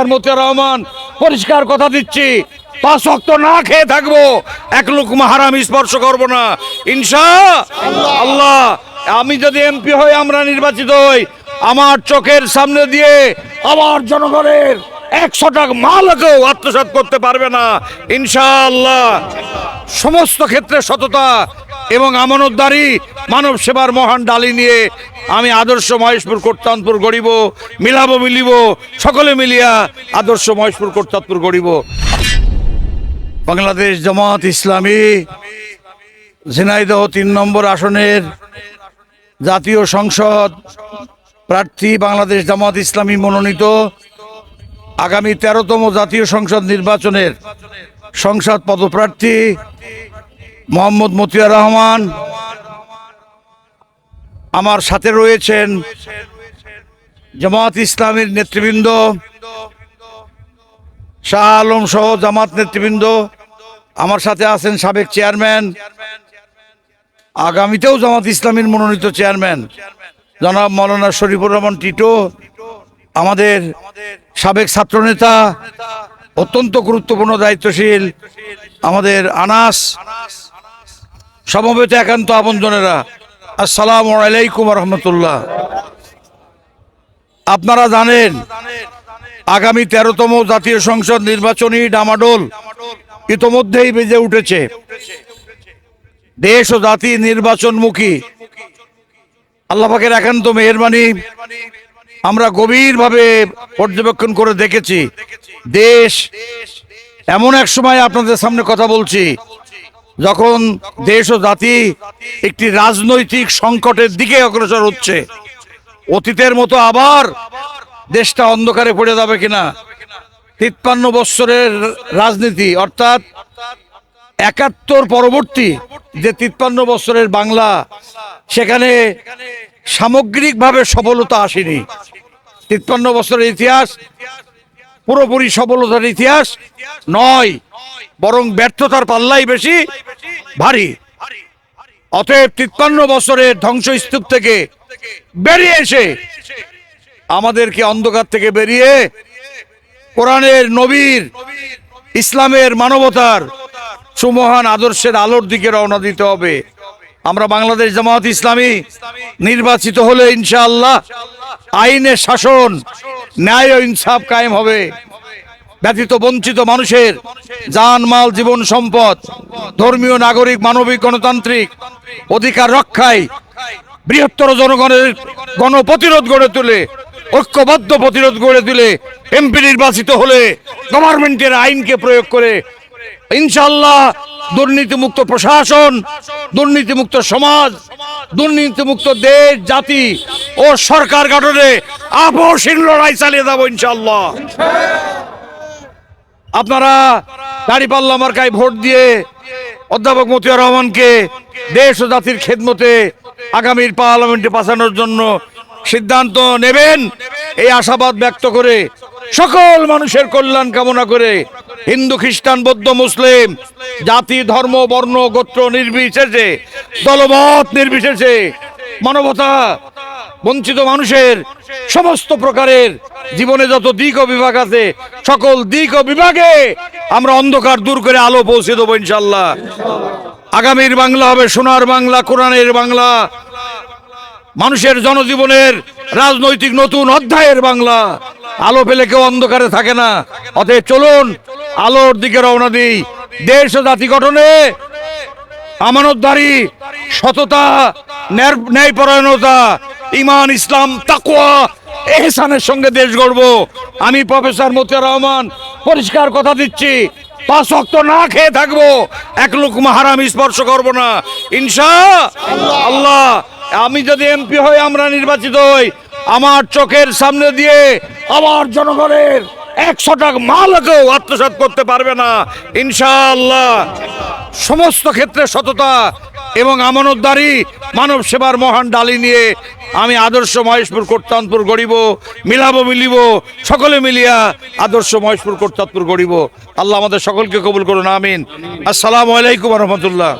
রহমান, পরিষ্কার কথা দিচ্ছি। পাঁচ অক্ত না খেয়ে থাকব, এক লোক হারাম স্পর্শ করব না। ইনশা আল্লাহ, আমি যদি এমপি হই, আমরা নির্বাচিত হই। আমার চোখের সামনে দিয়ে আমার জনগণের একশো টাকা মালকেও আত্মসাৎ করতে পারবে না। ইনশাআল্লাহ সমস্ত ক্ষেত্রে সততা এবং আমানতদারি, মানব সেবার মহান ডালি নিয়ে আমি আদর্শ মহেশপুর, কর্তানপুর গড়িব, মিলাব মিলিব, সকলে মিলিয়া আদর্শ মহেশপুর, কর্তানপুর গড়িব। বাংলাদেশ জামাত ইসলামী ঝিনাইদহ তিন নম্বর আসনের জাতীয় সংসদ প্রার্থী বাংলাদেশ জামাত ইসলামী মনোনীত আগামী তেরোতম জাতীয় সংসদ নির্বাচনের সংসদ পদপ্রার্থী মোহাম্মদ মতিয়ার রহমান। আমার সাথে রয়েছেন জামাত ইসলামের নেতৃবৃন্দ, শাহ আলম সহ জামাত নেতৃবৃন্দ। আমার সাথে আছেন সাবেক চেয়ারম্যান, আগামীতেও জামাত ইসলামীর মনোনীত চেয়ারম্যান, জনাব মৌলানা শরীফুর রহমান টিটো, আমাদের সাবেক ছাত্রনেতা, অত্যন্ত গুরুত্বপূর্ণ দায়িত্বশীল আমাদের আনাস সমবেত একান্ত আপনজনেরা, আসসালামু আলাইকুম রহমতুল্লাহ। আপনারা জানেন, আগামী তেরোতম জাতীয় সংসদ নির্বাচনী ডামাডোল ইতোমধ্যেই বেজে উঠেছে। দেশ ও জাতি নির্বাচনমুখী। আল্লাহ পাকের একান্ত মেহরবানি আমরা গভীরভাবে পর্যবেক্ষণ করে দেখেছি। দেশ এমন এক সময় আপনাদের সামনে কথা বলছি। যখন দেশ ও জাতি একটি রাজনৈতিক সংকটের দিকে অগ্রসর হচ্ছে, অতীতের মতো আবার দেশটা অন্ধকারে পড়ে যাবে কিনা? তিপ্পান্ন বৎসরের রাজনীতি, অর্থাৎ একাত্তর পরবর্তী যে তিপ্পান্ন বৎসরের বাংলা, সেখানে সামগ্রিকভাবে সফলতা আসেনি। তিপ্পান্ন বছরের ইতিহাস পুরোপুরি সফলতার ইতিহাস নয়, বরং ব্যর্থতার পাল্লাই বেশি, ভারী। অতএব তিপ্পান্ন বছরের ধ্বংসস্তূপ থেকে বেরিয়ে এসে আমাদেরকে অন্ধকার থেকে বেরিয়ে কোরআনের নবীর, ইসলামের মানবতার সুমহান আদর্শের আলোর দিকে রওনা দিতে হবে। আমরা বাংলাদেশ জামাত ইসলামী নির্বাচিত হলে ইনশাআল্লাহ আইনের শাসন, ন্যায় ও ইনসাফ কায়েম হবে। ব্যতীত বঞ্চিত মানুষের জান মাল, জীবন সম্পদ, ধর্মীয়, নাগরিক, মানবিক, গণতান্ত্রিক অধিকার রক্ষায় বৃহত্তর জনগণের গণপ্রতিরোধ গড়ে তুলে, ঐক্যবদ্ধ প্রতিরোধ গড়ে তুলে এমপি নির্বাচিত হলে গভর্নমেন্টের আইনকে প্রয়োগ করে ইনশাল্লাহ দুর্নীতিমুক্ত প্রশাসন, দুর্নীতিমুক্ত সমাজ দুর্নীতিমুক্ত দেশ, জাতি ও সরকার গঠনে আপসীন লড়াই চালিয়ে যাব ইনশাল্লাহ আপনারা দাঁড়িপাল্লা মার্কায় ভোট দিয়ে অধ্যাপক মতিয়ার রহমানকে দেশ ও জাতির খেদমতে আগামীর পার্লামেন্টে পাঠানোর জন্য সিদ্ধান্ত নেবেন। এই আশাবাদ ব্যক্ত করে সকল মানুষের কল্যাণ কামনা করে হিন্দু, খ্রিস্টান, বৌদ্ধ, মুসলিম, জাতি, ধর্ম, বর্ণ, গোত্র নির্বিশেষে, দলমত নির্বিশেষে, মানবতা, বঞ্চিত মানুষের সমস্ত প্রকারের জীবনে যত দিক ও বিভাগ আছে, সকল দিক ও বিভাগে আমরা অন্ধকার দূর করে আলো পৌঁছে দেবো ইনশাল্লাহ আগামীর বাংলা হবে সোনার বাংলা, কোরআনের বাংলা, মানুষের জনজীবনের রাজনৈতিক নতুন অধ্যায়ের বাংলা। আলো পেলে কেউ অন্ধকারে থাকে না। অতএব চলুন আলোর দিকে রওনা দিই। দেশ ও জাতি গঠনে আমানতদারি, সততা ন্যায়পরায়ণতা, ইমান, ইসলাম তাকুয়া এহসানের সঙ্গে দেশ গড়ব। আমি প্রফেসর মতিয়ার রহমান, পরিষ্কার কথা দিচ্ছি, পাঁচ অক্ত না খেয়ে থাকব, এক লোক হারাম স্পর্শ করব না। ইনশা আল্লাহ, আমি যদি এমপি হই, আমরা নির্বাচিত হই। আমার চোখের সামনে দিয়ে আমার জনগণের একশো টাকা মালকেও আত্মসাৎ করতে পারবে না। ইনশাআল্লাহ। সমস্ত ক্ষেত্রে সততা এবং আমানতদারি, মানব সেবার মহান ডালি নিয়ে আমি আদর্শ মহেশপুর কর্তানপুর গড়িব, মিলাবো মিলিব, সকলে মিলিয়া আদর্শ মহেশপুর কর্তানপুর গড়িব। আল্লাহ আমাদের সকলকে কবুল করুন, আমিন। আসসালামু আলাইকুম রহমতুল্লাহ।